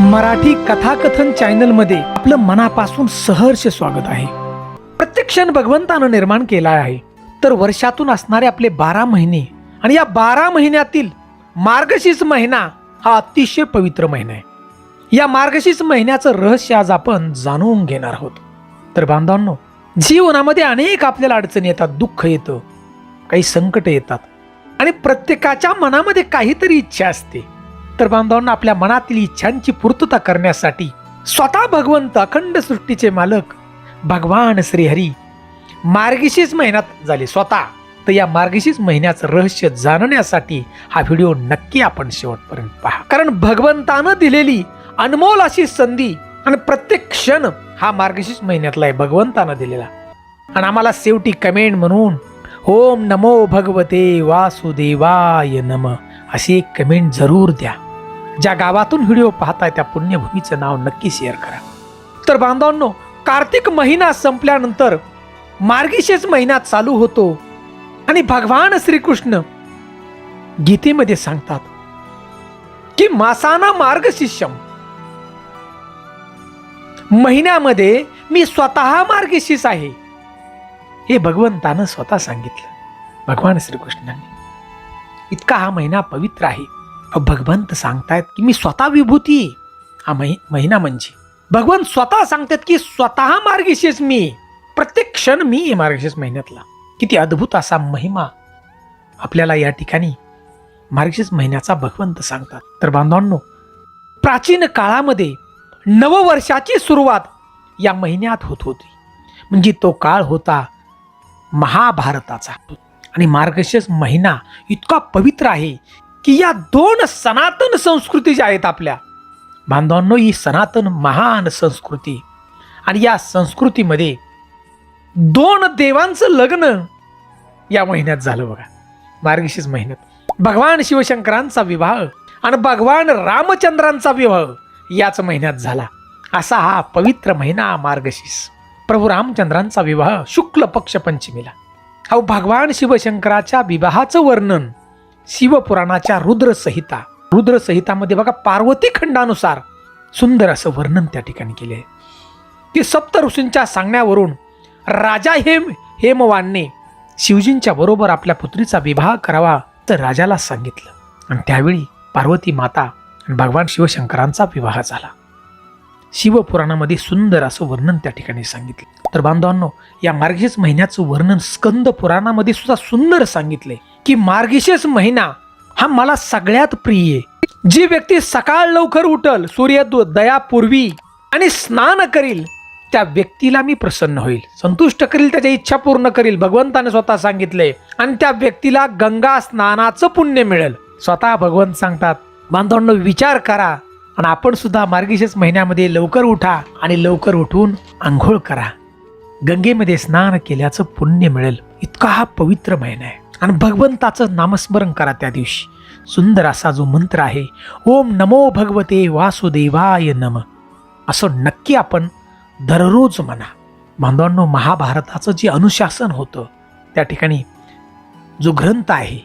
मराठी कथाकथन चॅनलमध्ये आपलं मनापासून सहर्ष स्वागत आहे. प्रत्येक क्षण भगवंतानं निर्माण केला आहे. तर वर्षातून असणारे आपले बारा महिने आणि या बारा महिन्यातील मार्गशीर्ष महिना हा अतिशय पवित्र महिना आहे. या मार्गशीर्ष महिन्याचं रहस्य आज आपण जाणून घेणार आहोत. तर बांधवांनो जीवनामध्ये अनेक आपल्याला अडचणी येतात दुःख येतं काही संकट येतात आणि प्रत्येकाच्या मनामध्ये काहीतरी इच्छा असते. तर बांधवांना आपल्या मनातील इच्छांची पूर्तता करण्यासाठी स्वतः भगवंत अखंड सृष्टीचे मालक भगवान श्रीहरी. मार्गशीर्ष महिन्यात झाले स्वतः. तर या मार्गशीर्ष महिन्याचं रहस्य जाणण्यासाठी हा व्हिडिओ नक्की आपण शेवटपर्यंत पहा. कारण भगवंतानं दिलेली अनमोल अशी संधी आणि प्रत्येक क्षण हा मार्गशीर्ष महिन्यातला आहे भगवंतानं दिलेला. आणि आम्हाला शेवटी कमेंट म्हणून ओम नमो भगवते वासुदेवाय नम अशी एक कमेंट जरूर द्या. ज्या गावातून व्हिडिओ पाहताय त्या पुण्यभूमीचं नाव नक्की शेअर करा. तर बांधवांनो कार्तिक महिना संपल्यानंतर मार्गिशेष महिना चालू होतो आणि भगवान श्रीकृष्ण गीतेमध्ये सांगतात की मासाना मार्गशिष्यम महिन्यामध्ये मी स्वतः मार्गशीष आहे. हे भगवंतानं स्वतः सांगितलं. भगवान श्रीकृष्णांनी. इतका हा महिना पवित्र आहे. भगवंत सांगतायत की मी स्वतः विभूती आहे. हा महि महिना म्हणजे. भगवंत स्वतः सांगतात की स्वतः मार्गशीर्ष मी प्रत्येक क्षण मी आहे मार्गशीर्ष महिन्यातला. किती अद्भुत असा महिमा आपल्याला या ठिकाणी मार्गशीर्ष महिन्याचा भगवंत सांगतात. तर बांधवांनो प्राचीन काळामध्ये नववर्षाची सुरुवात या महिन्यात होत होती. म्हणजे तो काळ होता महाभारताचा. आणि मार्गशीर्ष महिना इतका पवित्र आहे की या दोन सनातन संस्कृती ज्या आहेत आपल्या बांधवांनो ही सनातन महान संस्कृती. आणि या संस्कृतीमध्ये दोन देवांचं लग्न या महिन्यात झालं बघा. मार्गशीर्ष महिन्यात. भगवान शिवशंकरांचा विवाह आणि भगवान रामचंद्रांचा विवाह याच महिन्यात झाला. असा हा पवित्र महिना मार्गशीर्ष. प्रभू रामचंद्रांचा विवाह शुक्ल पक्ष पंचमीला. अहो भगवान शिवशंकराच्या विवाहाचं वर्णन शिवपुराणाच्या रुद्रसंहिता. रुद्रसंहितामध्ये बघा पार्वती खंडानुसार सुंदर असं वर्णन त्या ठिकाणी केले आहे की सप्त ऋषींच्या सांगण्यावरून राजा हेम हेमवानने शिवजींच्या बरोबर आपल्या पुत्रीचा विवाह करावा तर राजाला सांगितलं. आणि त्यावेळी पार्वती माता आणि भगवान शिवशंकरांचा विवाह झाला. शिवपुराणामध्ये सुंदर असं वर्णन त्या ठिकाणी सांगितलं. तर बांधवांनो या मार्गशीर्ष महिन्याचं वर्णन स्कंद पुराणामध्ये सुद्धा सुंदर सांगितले की मार्गशीर्ष महिना हा मला सगळ्यात प्रिय आहे. जी व्यक्ती सकाळ लवकर उठल सूर्योदयापूर्वी आणि स्नान करील त्या व्यक्तीला मी प्रसन्न होईल. संतुष्ट करील त्याच्या इच्छा पूर्ण करील. भगवंताने स्वतः सांगितले. आणि त्या व्यक्तीला गंगा स्नानाचं पुण्य मिळेल. स्वतः भगवंत सांगतात बांधवांनो विचार करा आणि आपण सुद्धा मार्गशीर्ष महिन्यामध्ये लवकर उठा आणि लवकर उठून आंघोळ करा. गंगेमध्ये स्नान केल्याचं पुण्य मिळेल. इतका हा पवित्र महिना आहे. आणि भगवंताचं नामस्मरण करा त्या दिवशी. सुंदर असा जो मंत्र आहे ओम नमो भगवते वासुदेवाय नम. असं नक्की आपण दररोज म्हणा. बांधवांनो महाभारताचं जे अनुशासन होतं त्या ठिकाणी जो ग्रंथ आहे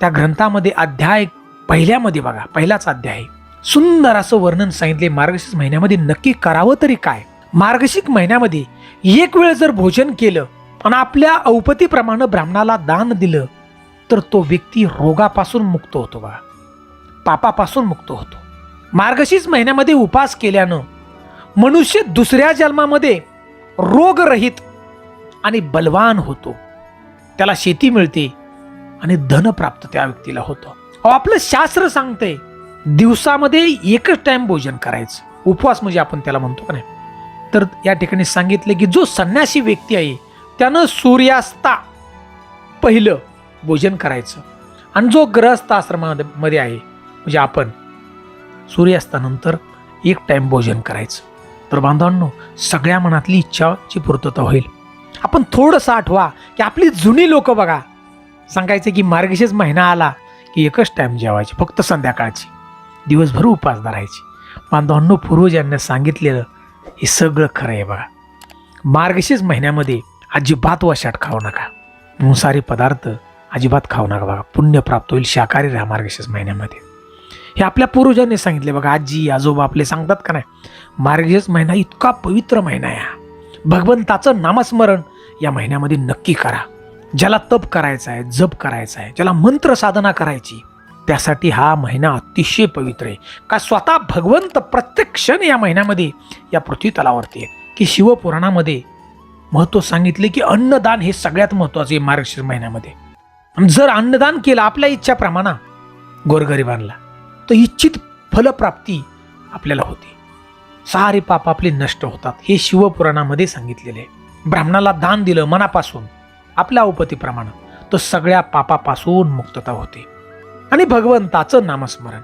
त्या ग्रंथामध्ये अध्याय पहिल्यामध्ये बघा पहिलाच अध्याय आहे. सुंदर असं वर्णन सांगितले मार्गशीर्ष महिन्यामध्ये नक्की करावं तरी काय? मार्गशीर्ष महिन्यामध्ये एक वेळ जर भोजन केलं आणि आपल्या औपतीप्रमाणे ब्राह्मणाला दान दिलं तर तो व्यक्ती रोगापासून मुक्त होतो बा. पापापासून मुक्त होतो. मार्गशीर्ष महिन्यामध्ये उपास केल्यानं मनुष्य दुसऱ्या जन्मामध्ये रोगरहित आणि बलवान होतो. त्याला शेती मिळते आणि धन प्राप्त त्या व्यक्तीला होतं. अहो, आपलं शास्त्र सांगतंय दिवसामध्ये एकच टाइम भोजन करायचं. उपवास म्हणजे आपण त्याला म्हणतो का नाही? तर या ठिकाणी सांगितलं की जो संन्यासी व्यक्ती आहे त्यानं सूर्यास्ता पहिलं भोजन करायचं. आणि जो ग्रहस्थ आश्रमामध्ये मध्ये आहे म्हणजे आपण सूर्यास्तानंतर एक टाईम भोजन करायचं. तर बांधवांनो सगळ्या मनातली इच्छाची पूर्तता होईल. आपण थोडंसं आठवा की आपली जुनी लोक बघा. सांगायचं की मार्गशीर्ष महिना आला की एकच टाईम जेवायची फक्त संध्याकाळची. दिवसभर उपास धरायची. बांधवांनो पूर्वजांनी सांगितलेलं हे सगळं खरं आहे बघा. मार्गशीर्ष महिन्यामध्ये अजिबात वशाट खाऊ नका. मुसारी पदार्थ अजिबात खाऊ नका बघा. पुण्य प्राप्त होईल शाकाहारी राहा मार्गशीर्ष महिन्यामध्ये. हे आपल्या पूर्वजांनी सांगितले बघा आजी आजोबा आपले सांगतात का नाही? मार्गशीर्ष महिना इतका पवित्र महिना आहे हा. भगवंताचं नामस्मरण या महिन्यामध्ये नक्की करा. ज्याला तप करायचा आहे जप करायचा आहे ज्याला मंत्र साधना करायची त्यासाठी हा महिना अतिशय पवित्र आहे. का स्वतः भगवंत प्रत्येक क्षण या महिन्यामध्ये या पृथ्वी तलावरती आहे. की शिवपुराणामध्ये महत्त्व सांगितले की अन्नदान हे सगळ्यात महत्त्वाचं आहे मार्गशीर्ष महिन्यामध्ये. जर अन्नदान केलं आपल्या इच्छाप्रमाणे गोरगरिबांना तर इच्छित फलप्राप्ती आपल्याला होते. सारे पाप आपले नष्ट होतात. हे शिवपुराणामध्ये सांगितलेले आहे. ब्राह्मणाला दान दिलं मनापासून आपल्या उपतीप्रमाणे तो सगळ्या पापापासून मुक्तता होते. आणि भगवंताचं नामस्मरण.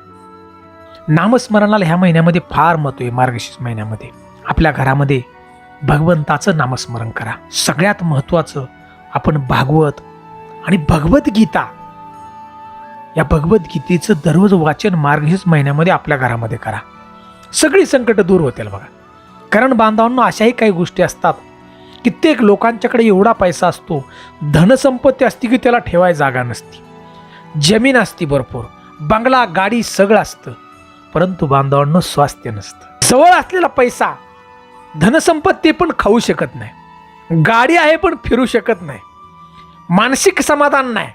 नामस्मरणाला ह्या महिन्यामध्ये फार महत्त्व आहे मार्गशीर्ष महिन्यामध्ये. आपल्या घरामध्ये भगवंताचं नामस्मरण करा. सगळ्यात महत्त्वाचं आपण भागवत आणि भगवद्गीता या भगवद्गीतेचं दररोज वाचन मार्गशीर्ष महिन्यामध्ये आपल्या घरामध्ये करा. सगळी संकट दूर होतील बघा. कारण बांधवांना अशाही काही गोष्टी असतात. कित्येक लोकांच्याकडे एवढा पैसा असतो धनसंपत्ती असती की त्याला ठेवाय जागा नसती. जमीन असती भरपूर बंगला गाडी सगळं असतं. परंतु बांधवांना स्वास्थ्य नसतं. जवळ असलेला पैसा धनसंपत्ती पण खाऊ शकत नाही. गाडी आहे पण फिरू शकत नाही. मानसिक समाधान नाही.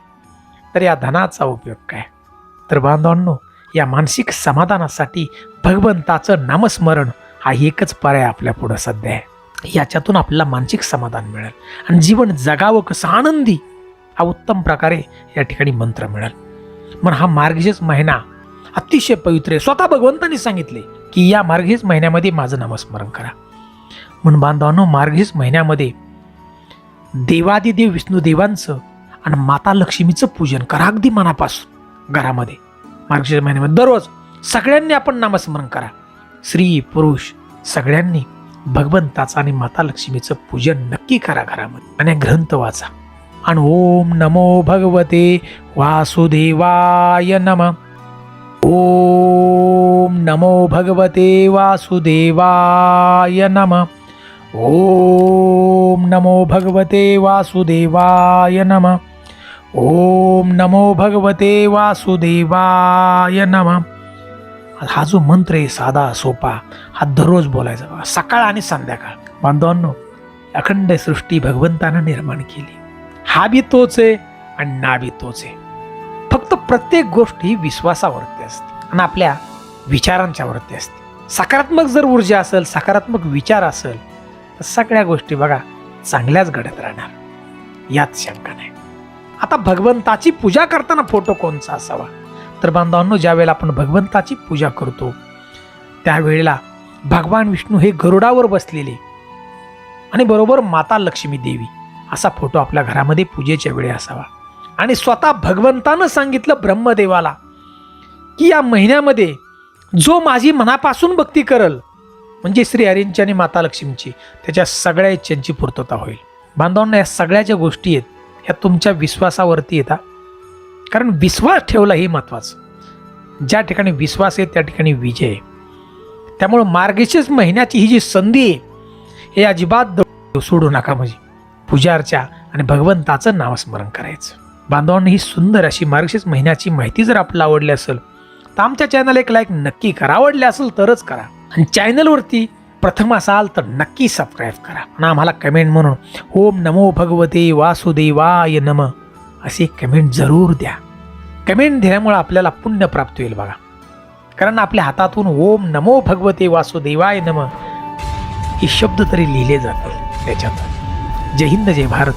तर या धनाचा उपयोग काय? तर बांधवांनो या मानसिक समाधानासाठी भगवंताचं नामस्मरण हा एकच पर्याय आपल्या पुढं सध्या आहे. याच्यातून आपल्याला मानसिक समाधान मिळेल आणि जीवन जगावं कसं आनंदी हा उत्तम प्रकारे या ठिकाणी मंत्र मिळेल. म्हणून हा मार्गशीर्ष महिना अतिशय पवित्र आहे. स्वतः भगवंतांनी सांगितले की या मार्गशीर्ष महिन्यामध्ये माझं नामस्मरण करा. म्हणून बांधवांनो मार्गशीर्ष महिन्यामध्ये देवादिदेव विष्णुदेवांचं आणि माता लक्ष्मीचं पूजन करा अगदी मनापासून घरामध्ये. मार्गशीर्ष महिन्यामध्ये दररोज सगळ्यांनी आपण नामस्मरण करा. स्त्री पुरुष सगळ्यांनी भगवंताचं आणि माता लक्ष्मीचं पूजन नक्की करा घरामध्ये. आणि ग्रंथ वाचा. आणि ओम नमो भगवते वासुदेवाय नम. ओम नमो भगवते वासुदेवाय नम. ओम नमो भगवते वासुदेवाय नम। ओम नमो भगवते वासुदेवाय नम। हा जो मंत्र आहे साधा सोपा हा दररोज बोलायचा बघा सकाळ आणि संध्याकाळ. बांधवांनो अखंड सृष्टी भगवंतानं निर्माण केली. हा बी तोच आहे आणि ना बी तोच आहे. फक्त प्रत्येक गोष्ट ही विश्वासावरती असते आणि आपल्या विचारांच्यावरती असते. सकारात्मक जर ऊर्जा असेल सकारात्मक विचार असेल तर सगळ्या गोष्टी बघा चांगल्याच घडत राहणार. यात शंका नाही. आता भगवंताची पूजा करताना फोटो कोणचा असावा? तर बांधवांनो ज्यावेळेला आपण भगवंताची पूजा करतो त्यावेळेला भगवान विष्णू हे गरुडावर बसलेले आणि बरोबर माता लक्ष्मी देवी असा फोटो आपल्या घरामध्ये पूजेच्या वेळी असावा. आणि स्वतः भगवंतानं सांगितलं ब्रह्मदेवाला की या महिन्यामध्ये जो माझी मनापासून भक्ती करल म्हणजे श्री हरींची आणि माता लक्ष्मीची त्याच्या सगळ्या इच्छांची पूर्तता होईल. बांधवांना या सगळ्या ज्या गोष्टी आहेत ह्या तुमच्या विश्वासावरती येतात कारण विश्वास ठेवला हे महत्त्वाचं ज्या ठिकाणी विश्वास आहे त्या ठिकाणी विजय आहे. त्यामुळं मार्गशीर्ष महिन्याची ही जी संधी आहे हे अजिबात सोडू नका म्हणजे. पूजा आणि भगवंताचं नामस्मरण करायचं. बांधवांना ही सुंदर अशी मार्गशीर्ष महिन्याची माहिती जर आपल्याला आवडली असेल तर आमच्या चॅनल एक लाईक नक्की करा. आवडले असेल तरच करा. आणि चॅनलवरती प्रथम असाल तर नक्की सबस्क्राईब करा. आणि आम्हाला कमेंट म्हणून ओम नमो भगवते वासुदेवाय नम असे कमेंट जरूर द्या. कमेंट दिल्यामुळे आपल्याला पुण्य प्राप्त होईल बघा. कारण आपल्या हातातून ओम नमो भगवते वासुदेवाय नम हे शब्द तरी लिहिले जातील त्याच्यात जय हिंद जय भारत.